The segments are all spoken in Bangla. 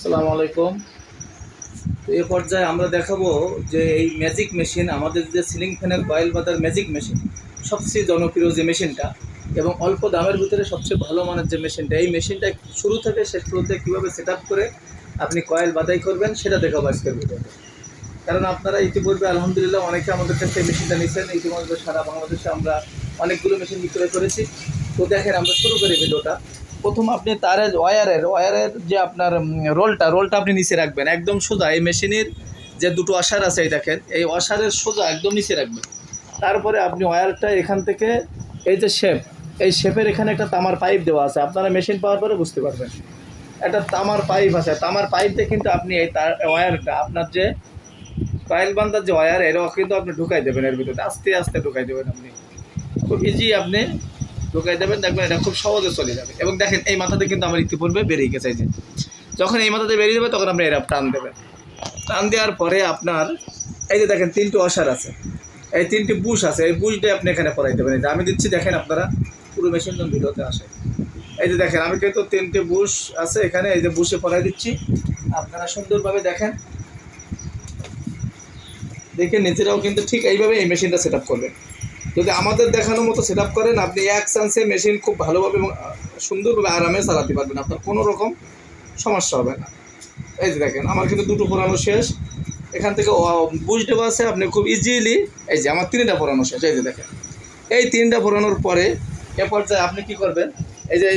আসসালামু আলাইকুম। তো এ পর্যায়ে আমরা দেখাবো যে এই ম্যাজিক মেশিন আমাদের যে সিলিং ফ্যানের কয়েল বাতার ম্যাজিক মেশিন সবচেয়ে জনপ্রিয় যে মেশিনটা এবং অল্প দামের ভিতরে সবচেয়ে ভালো মানের যে মেশিনটা এই মেশিনটা শুরু থেকে শেষ পর্যন্ত কীভাবে সেট করে আপনি কয়েল বাদাই করবেন সেটা দেখাবো আজকের ভিডিওতে কারণ আপনারা ইতিপূর্বে আলহামদুলিল্লাহ অনেকে আমাদের কাছে এই মেশিনটা নিচ্ছেন ইতিমধ্যে সারা বাংলাদেশে আমরা অনেকগুলো মেশিন বিক্রয় করেছি। তো দেখেন আমরা শুরু করি ভিডিওটা প্রথম আপনি তারের ওয়ারের ওয়ারের যে আপনার রোলটা রোলটা আপনি নিচে রাখবেন। একদম সোজা, এই মেশিনের যে দুটো ওয়াশার আছে, এই দেখেন, এই ওয়াশারের সোজা একদম নিচে রাখবেন। তারপরে আপনি ওয়্যারটা এখান থেকে, এই যে শেপ এই শেপের এখানে একটা তামার পাইপ দেওয়া আছে। আপনারা মেশিন পাওয়ার পরে বুঝতে পারবেন। একটা তামার পাইপ আছে। তামার পাইপ দিয়ে কিন্তু আপনি এই তার ওয়্যারটা আপনার যে কয়েল বান্ধার যে ওয়্যার এটাও কিন্তু আপনি ঢুকাই দেবেন এর ভিতরে। আস্তে আস্তে ঢুকাই দেবেন আপনি। খুব ইজি আপনি ঢুকাই দেবেন, দেখবেন এটা খুব সহজে চলে যাবে। এবং দেখেন, এই মাথাতে কিন্তু আমার ইতিপূর্বে বেরিয়ে গেছে যে। যখন এই মাথাতে বেরিয়ে যাবে, তখন আপনি এরা টান দেবেন। টান দেওয়ার পরে আপনার, এই যে দেখেন, তিনটি অসার আছে। এই তিনটি বুশ আছে, এই বুশ দিয়ে আপনি এখানে পরাই দেবেন। এই আমি দিচ্ছি, দেখেন আপনারা, পুরো মেশিন যখন ভিডিওতে আসে। এই যে দেখেন, আমি কিন্তু তিনটে বুশ আছে এখানে, এই যে বুশে পরাই দিচ্ছি। আপনারা সুন্দরভাবে দেখেন। দেখে নিজেরাও কিন্তু ঠিক এইভাবে এই মেশিনটা সেট আপ যদি আমাদের দেখানোর মতো সেট করেন, আপনি এক চান্সে মেশিন খুব ভালোভাবে এবং সুন্দরভাবে আরামে চালাতে পারবেন। আপনার কোনো রকম সমস্যা হবে না। এই যে দেখেন, আমার কিন্তু দুটো পড়ানো শেষ। এখান থেকে বুঝ দেওয়া আছে, আপনি খুব ইজিলি এই যে আমার তিনটা পড়ানো শেষ। এই যে দেখেন, এই তিনটা পড়ানোর পরে এ পর্যায়ে আপনি কি করবেন? এই যে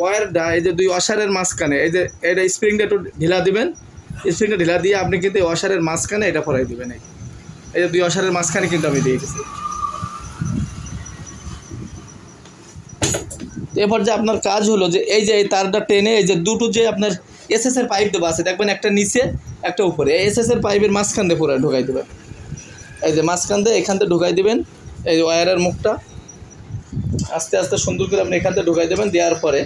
ওয়ারটা এই যে দুই ওয়াশারের মাঝখানে, এই যে, এটা স্প্রিংটা একটু ঢিলা দিবেন। স্প্রিংটা ঢিলা দিয়ে আপনি কিন্তু ওয়াশারের মাঝখানে এটা পরাই দিবেন। এই এই যে দুই ওয়াশারের মাঝখানে কিন্তু আমি দিয়ে দিচ্ছি এরপর যে আপনার কাজ হলো যে এই যে এই তারটা টেনে এই যে দুটো যে আপনার এসএস এর পাইপ দেওয়া আছে, দেখবেন একটা নিচে, একটা উপরে। এই এসএস এর পাইপের মাঝখান দিয়ে পুরো ঢোকাই দেবেন। এই যে মাঝখান দিয়ে এখান থেকে ঢোকাই দেবেন, এই ওয়ারের মুখটা। আস্তে আস্তে সুন্দর করে আপনি এখান থেকে ঢোকাই দেবেন, দেওয়ার পরে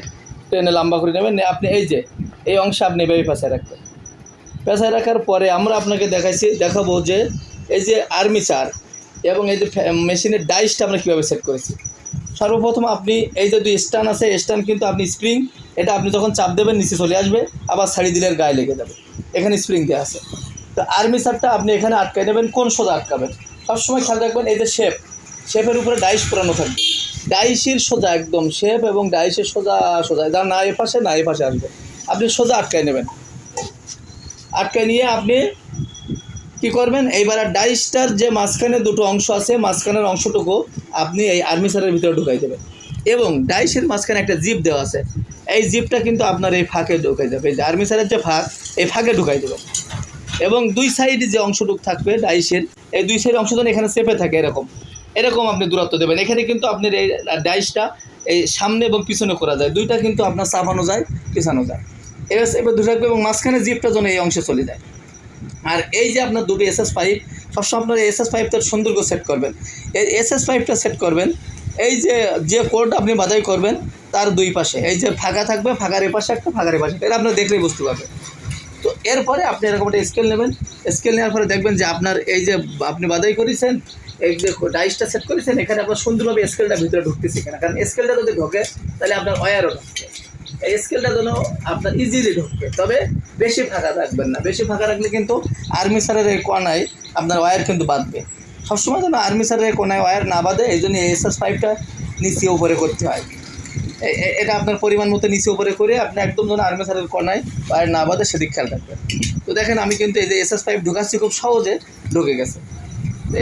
টেনে লম্বা করে নেবেন আপনি এই যে, এই অংশে আপনি এভাবে পেঁচায় রাখবেন। পেঁচায় রাখার পরে আমরা আপনাকে দেখাইছি, দেখাবো যে এই যে আর্মিচার এবং এই যে মেশিনের ডাইসটা আমরা কীভাবে সেট করেছি। সর্বপ্রথম আপনি এই যে দুই স্টান আছে স্টান কিন্তু আপনি স্প্রিং, এটা আপনি যখন চাপ দেবেন, নিচে চলে আসবে, আবার ছাড়ি দিলে এর গায়ে লেগে যাবে। এখানে স্প্রিং দেওয়া আছে। তো আর্মিচারটা আপনি এখানে আটকাই নেবেন, কোন সোজা আটকাবেন? সবসময় খেয়াল রাখবেন, এই যে শেপ, শেপের উপরে ডাইস পুরানো থাকবে। ডাইসের সোজা, একদম শেপ এবং ডাইসের সোজা সোজা। যা না এ পাশে না এ পাশে আসবে। আপনি সোজা আটকাই নেবেন। আটকায় নিয়ে আপনি কি করবেন? এইবার ডাইসটার যে মাঝখানে দুটো অংশ আছে, মাঝখানের অংশটুকু আপনি এই আর্মিসারের ভিতরে ঢুকাই দেবেন। এবং ডাইসের মাঝখানে একটা জিপ দেওয়া আছে। এই জিপটা কিন্তু আপনার এই ফাঁকে ঢুকাই যাবে। এই যে আর্মিসারের যে ফাঁক, এই ফাঁকে ঢুকাই দেবেন। এবং দুই সাইডে যে অংশটুকু থাকবে ডাইসের, এই দুই সাইড অংশ এখানে চেপে থাকে এরকম। এরকম আপনি দূরত্ব দেবেন। এখানে কিন্তু আপনার এই ডাইসটা এই সামনে এবং পিছনে করা যায়। দুইটা কিন্তু আপনার চাপানো যায়, পিছানো যায়। এবার এবার দুটো এবং মাঝখানে জিপটা যেন এই অংশে চলে যায়। আর এই যে আপনার দুটো এসএস পাইপ সবসময় আপনার এসএস পাইপটা সুন্দর করে সেট করবেন। এই এসএস পাইপটা সেট করবেন, এই যে যে কোড আপনি বাধাই করবেন, তার দুই পাশে। এই যে ফাঁকা থাকবে, ফাঁকার এপাশে একটা, ফাঁকার এপাশে এটা আপনার দেখলেই বুঝতে পারবেন। তো এরপরে আপনি এরকম একটা স্কেল নেবেন। স্কেল নেওয়ার পরে দেখবেন যে আপনার এই যে আপনি বাদাই করেছেন, এই যে ডাইসটা সেট করেছেন, এখানে আপনার সুন্দরভাবে স্কেলটা ভিতরে ঢুকতেছে কিনা কারণ স্কেলটা যদি ঢোকে, তাহলে আপনার ওয়ারও ঢুকবে। এই স্কেলটা যেন আপনার ইজিলি ঢুকবে। তবে বেশি ফাঁকা রাখবেন না। বেশি ফাঁকা রাখলে কিন্তু আর্মি আর্মিসারের এই কোনায় আপনার ওয়্যার কিন্তু বাঁধবে। সবসময় যেন আর্মিসারের এই কোনায় ওয়্যার না বাঁধে, এই জন্য এসএস পাইপটা নিচে উপরে করতে হয়। এটা আপনার পরিমাণ মতো নিচে উপরে করে আপনি একদম যেন আর্মিসারের কোনায় ওয়্যার না বাঁধে, সেদিক খেয়াল রাখবেন। তো দেখেন, আমি কিন্তু এই যে এসএস পাইপ ঢুকাচ্ছি, খুব সহজে ঢুকে গেছে।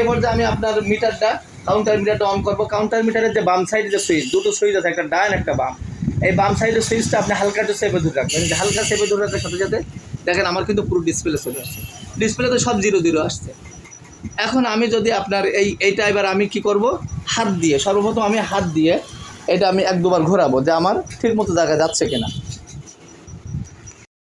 এবার যে আমি আপনার মিটারটা কাউন্টার মিটারটা অন করব। কাউন্টার মিটারের যে বাম সাইডে যে সুইচ দুটো সুইচ আছে, একটা ডান, একটা বাম। এই বাম সাইডের সুইচটা আপনি হালকা একটু সেপে ধরে রাখবেন। হালকা সেপে ধরে রাখার সাথে সাথে দেখেন আমার কিন্তু পুরো ডিসপ্লে চলে আসছে। ডিসপ্লে তো সব জিরো জিরো আসছে। এখন আমি যদি আপনার এই এইটা এবার আমি কি করব? হাত দিয়ে, সর্বপ্রথম আমি হাত দিয়ে এটা আমি এক দুবার ঘোরাবো যে আমার ঠিক মতো জায়গায় যাচ্ছে কিনা।